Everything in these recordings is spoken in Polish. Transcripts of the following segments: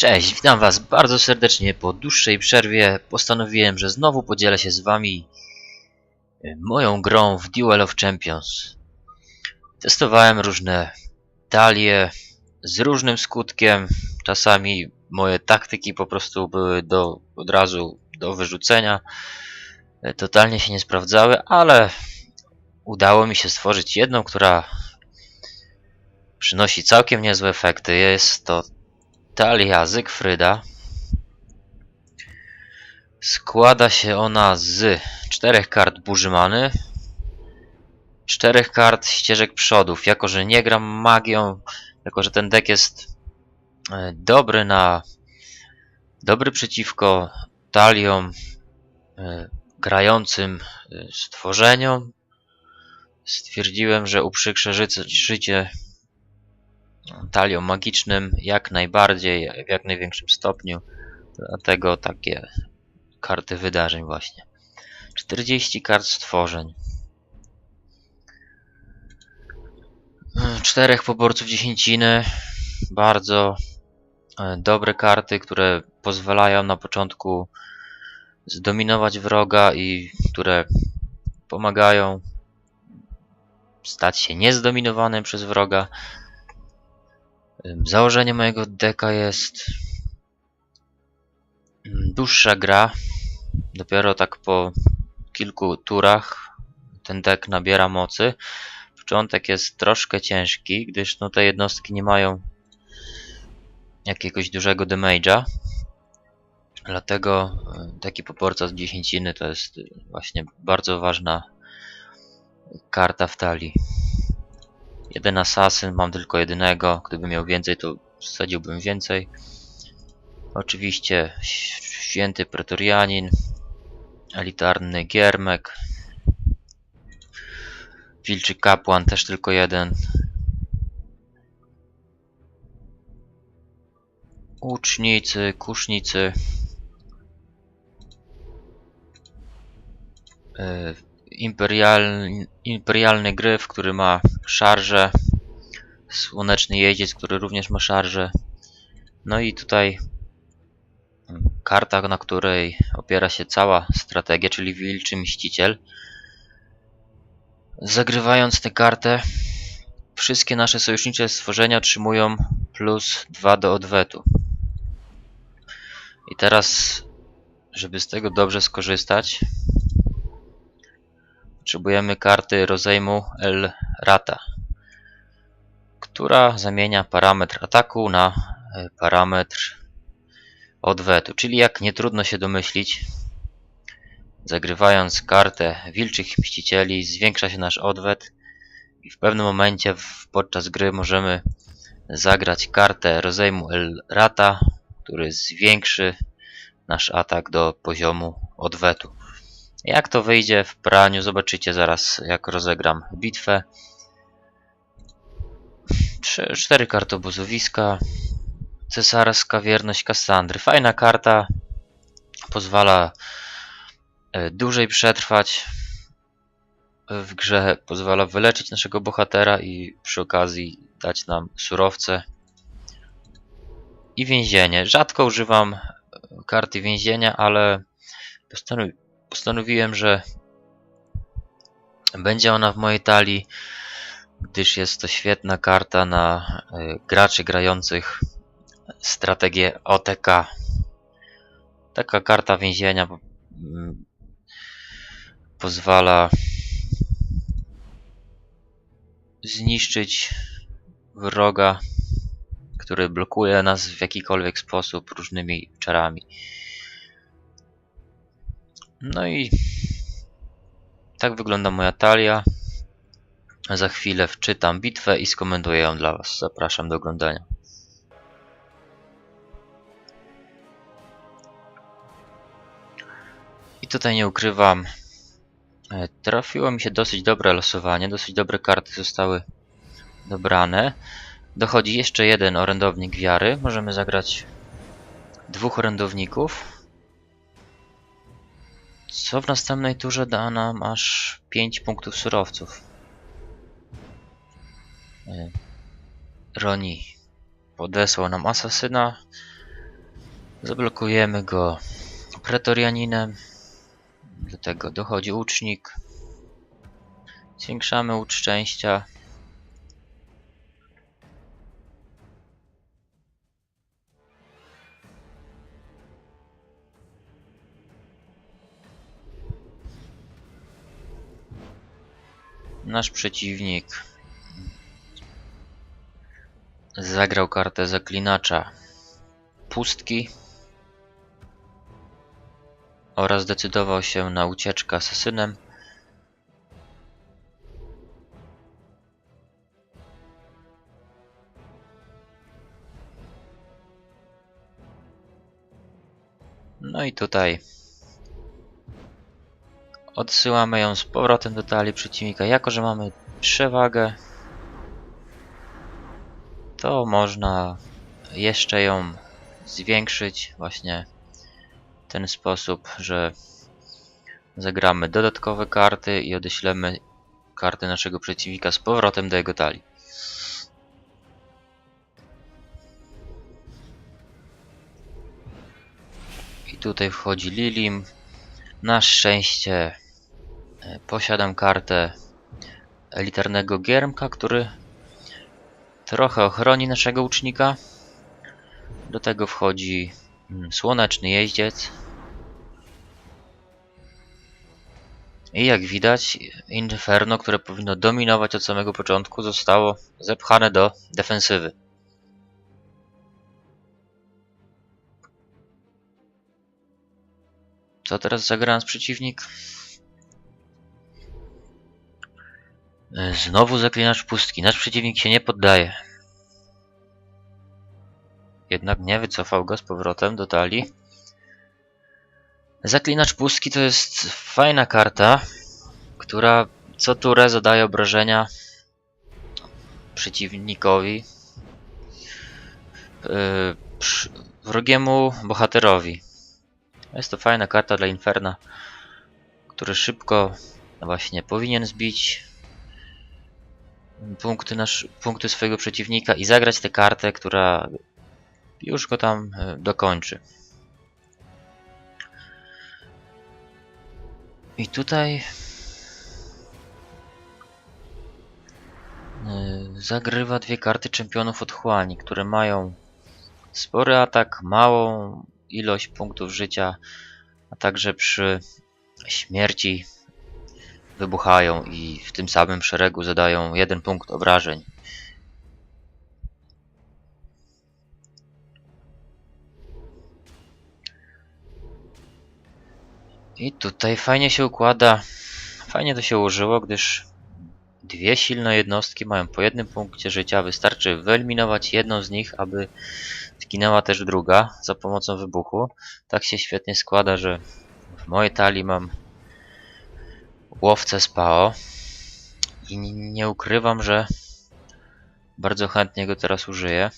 Cześć, witam was bardzo serdecznie. Po dłuższej przerwie postanowiłem, że znowu podzielę się z wami e, moją grą w Duel of Champions. Testowałem różne talie z różnym skutkiem. Czasami moje taktyki po prostu były do, od razu do wyrzucenia. E, Totalnie się nie sprawdzały, ale udało mi się stworzyć jedną, która przynosi całkiem niezłe efekty. Jest to talia Zygfryda. Składa się ona z czterech kart Burzymany, czterech kart ścieżek przodów. Jako, że nie gram magią, jako, że ten deck jest e, dobry na dobry przeciwko taliom e, grającym e, stworzeniom, stwierdziłem, że uprzykrzę życie talią magicznym jak najbardziej, w jak największym stopniu. Dlatego takie karty wydarzeń właśnie. 40 kart stworzeń. Czterech poborców dziesięciny. Bardzo e, dobre karty, które pozwalają na początku zdominować wroga i które pomagają stać się niezdominowanym przez wroga. Założenie mojego deka jest dłuższa gra. Dopiero tak po kilku turach ten dek nabiera mocy. Początek jest troszkę ciężki, gdyż no te jednostki nie mają jakiegoś dużego damage'a. Dlatego taki poporca z dziesięciny to jest właśnie bardzo ważna karta w talii. Jeden asasyn, mam tylko jednego. Gdybym miał więcej, to wsadziłbym więcej. Oczywiście święty pretorianin, elitarny giermek, wilczy kapłan, też tylko jeden. Łucznicy, kusznicy. Imperialny, imperialny gryf, który ma szarże. Słoneczny jeździec, który również ma szarże. No i tutaj karta, na której opiera się cała strategia, czyli Wilczy Mściciel. Zagrywając tę kartę, wszystkie nasze sojusznicze stworzenia otrzymują plus 2 do odwetu. I teraz, żeby z tego dobrze skorzystać, potrzebujemy karty rozejmu El Rata, która zamienia parametr ataku na e, parametr odwetu. Czyli jak nie trudno się domyślić, zagrywając kartę Wilczych Mścicieli zwiększa się nasz odwet i w pewnym momencie podczas gry możemy zagrać kartę rozejmu El Rata, który zwiększy nasz atak do poziomu odwetu. Jak to wyjdzie w praniu, zobaczycie zaraz jak rozegram bitwę. Trzy, cztery karty obozowiska. Cesarska wierność Kassandry. Fajna karta. Pozwala e, dłużej przetrwać w grze. Pozwala wyleczyć naszego bohatera i przy okazji dać nam surowce. I więzienie. Rzadko używam karty więzienia, ale postanowi postanowiłem, że będzie ona w mojej talii, gdyż jest to świetna karta na y, graczy grających strategię OTK. Taka karta więzienia mm, pozwala zniszczyć wroga, który blokuje nas w jakikolwiek sposób różnymi czarami. No i tak wygląda moja talia. Za chwilę wczytam bitwę i skomentuję ją dla Was. Zapraszam do oglądania. I tutaj nie ukrywam, e, trafiło mi się dosyć dobre losowanie, dosyć dobre karty zostały dobrane. Dochodzi jeszcze jeden orędownik wiary. Możemy zagrać dwóch orędowników. Co w następnej turze da nam aż 5 punktów surowców. Y, Roni podesłał nam asasyna. Zablokujemy go pretorianinem. Do tego dochodzi łucznik. Zwiększamy łód szczęścia. Nasz przeciwnik zagrał kartę zaklinacza pustki oraz zdecydował się na ucieczkę asesynem. No i tutaj odsyłamy ją z powrotem do talii przeciwnika. Jako, że mamy przewagę, to można jeszcze ją zwiększyć właśnie w ten sposób, że zagramy dodatkowe karty i odeślemy karty naszego przeciwnika z powrotem do jego talii. I tutaj wchodzi Lilim. Na szczęście e, posiadam kartę elitarnego giermka, który trochę ochroni naszego łucznika. Do tego wchodzi mm, słoneczny jeździec. I jak widać, Inferno, które powinno dominować od samego początku, zostało zepchane do defensywy. Co teraz zagra przeciwnik? E, Znowu zaklinacz pustki. Nasz przeciwnik się nie poddaje. Jednak nie wycofał go z powrotem do talii. Zaklinacz pustki to jest fajna karta, która co turę zadaje obrażenia przeciwnikowi, yy, przy- wrogiemu bohaterowi. Jest to fajna karta dla Inferna, który szybko właśnie powinien zbić punkty, nasz, punkty swojego przeciwnika i zagrać tę kartę, która już go tam e, dokończy. I tutaj e, zagrywa dwie karty czempionów otchłani, które mają spory atak, małą ilość punktów życia, a także przy śmierci wybuchają i w tym samym szeregu zadają jeden punkt obrażeń. I tutaj fajnie się układa, fajnie to się ułożyło, gdyż dwie silne jednostki mają po jednym punkcie życia. Wystarczy wyeliminować jedną z nich, aby zginęła też druga za pomocą wybuchu. Tak się świetnie składa, że w mojej talii mam łowcę SPAO i n- nie ukrywam, że bardzo chętnie go teraz użyję.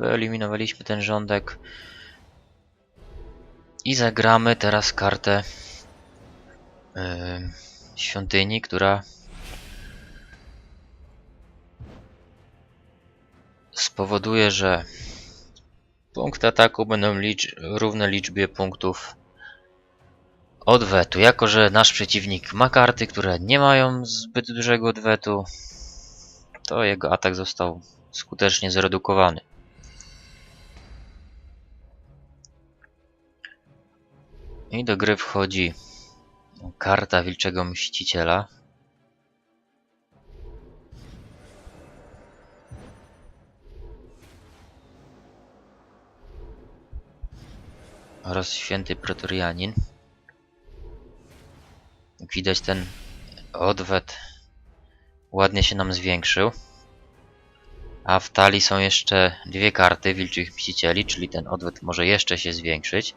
Wyeliminowaliśmy ten rządek i zagramy teraz kartę yy, świątyni, która spowoduje, że punkty ataku będą licz równe liczbie punktów odwetu. Jako, że nasz przeciwnik ma karty, które nie mają zbyt dużego odwetu, to jego atak został skutecznie zredukowany. I do gry wchodzi karta Wilczego Mściciela. oraz święty pretorianin. Jak widać ten odwet ładnie się nam zwiększył. A w talii są jeszcze dwie karty wilczych mścicieli, czyli ten odwet może jeszcze się zwiększyć.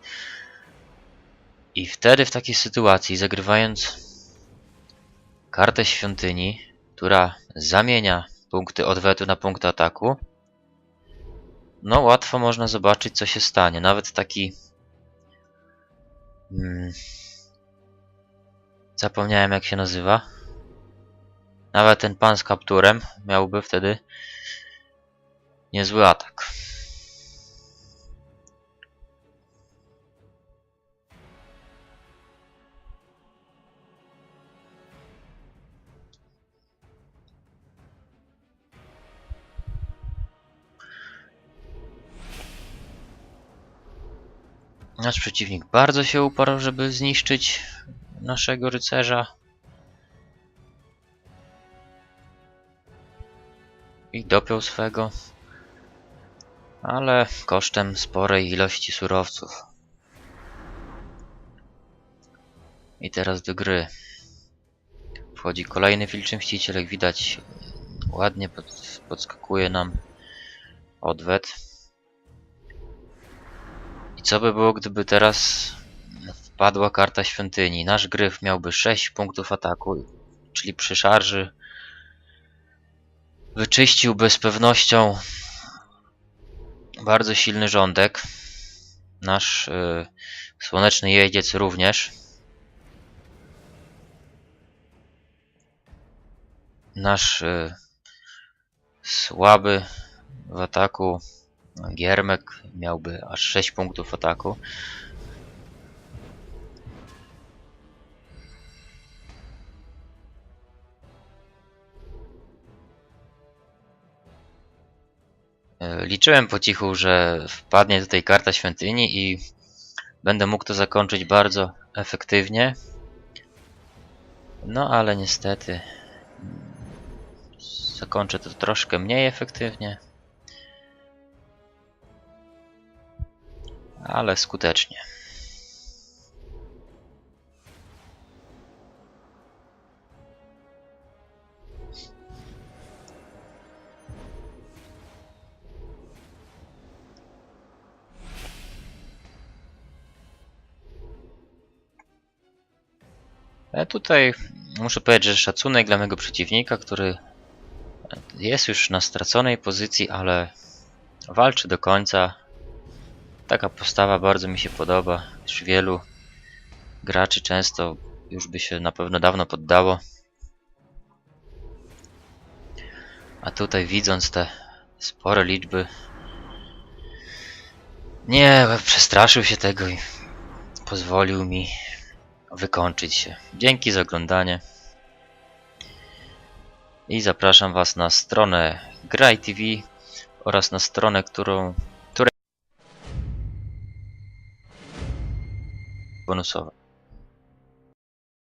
I wtedy w takiej sytuacji, zagrywając kartę świątyni, która zamienia punkty odwetu na punkty ataku, no łatwo można zobaczyć co się stanie. Nawet taki mm, Zapomniałem jak się nazywa. Nawet ten pan z kapturem miałby wtedy niezły atak. Nasz przeciwnik bardzo się uparł, żeby zniszczyć naszego rycerza. I dopiął swego. Ale kosztem sporej ilości surowców. I teraz do gry. Wchodzi kolejny wilczy mściciel, jak widać ładnie pod, podskakuje nam odwet. Co by było, gdyby teraz wpadła karta świątyni? Nasz gryf miałby 6 punktów ataku, czyli przy szarży wyczyściłby z pewnością bardzo silny rządek. Nasz y, słoneczny jeździec również. Nasz y, słaby w ataku Giermek miałby aż 6 punktów ataku. E, Liczyłem po cichu, że wpadnie tutaj karta świątyni i będę mógł to zakończyć bardzo efektywnie. No ale niestety mm, zakończę to troszkę mniej efektywnie. Ale skutecznie. E, tutaj muszę powiedzieć, że szacunek dla mojego przeciwnika, który jest już na straconej pozycji, ale walczy do końca, Taka postawa bardzo mi się podoba. Już wielu graczy często już by się na pewno dawno poddało. A tutaj widząc te spore liczby nie, przestraszył się tego i pozwolił mi wykończyć się. Dzięki za oglądanie. I zapraszam Was na stronę Graj TV oraz na stronę, którą Buenos Aires.